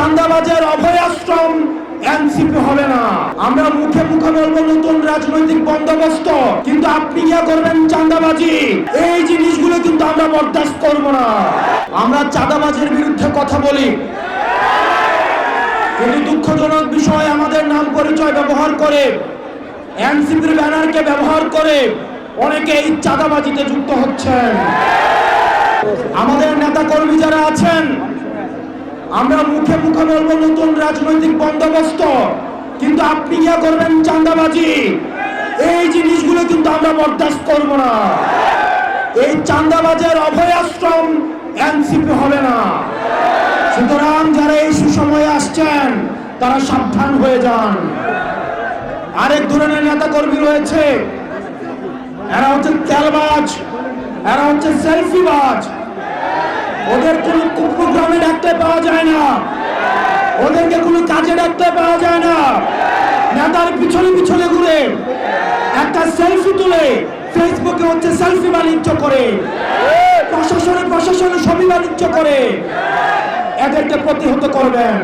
চান্দাবাজের অভয়াশ্রম NCP হবে না। আমরা মুখে মুখে বলব নতুন রাজনৈতিক বন্দোবস্ত, কিন্তু আপনি কি করবেন চাঁদাবাজি এই জিনিসগুলো কিন্তু আমরা বরদাস্ত করব না। আমরা চাঁদাবাজের বিরুদ্ধে কথা বলি। কিন্তু দুঃখজনক বিষয় আমাদের নাম পরিচয় ব্যবহার করে, এনসিপির ব্যানারকে ব্যবহার করে অনেকে এই চাঁদাবাজিতে যুক্ত হচ্ছেন। আমাদের নেতা কর্মী যারা আছেন আমরা মুখে মুখে বলব নতুন রাজনৈতিক বন্দোবস্ত। কিন্তু আপনি কি করবেন চাঁদাবাজি? এই জিনিসগুলো কিন্তু আমরা বরদাস্ত করব না। এই চাঁদাবাজের অভয় আশ্রম এনসিপি হবে না। সুতরাং যারা এই সুসময়ে আসছেন, তারা সাবধান হয়ে যান। আরেক ধরনের নেতা কর্মী রয়েছে। এরা হচ্ছে তেলবাজ, এরা হচ্ছে সেলফিবাজ। ওদের কোনো কুপ্রোগ্রামে ডাকতে পাওয়া যায় কাজে ডাকতে পাওয়া যায় না। নেতার পিছনে পিছনে ঘুরে একটা সেলফি তুলে ফেসবুকে হচ্ছে সেলফি বাণিজ্য করে, প্রশাসনে প্রশাসনে ছবি বাণিজ্য করে, এদেরকে প্রতিহত করবেন।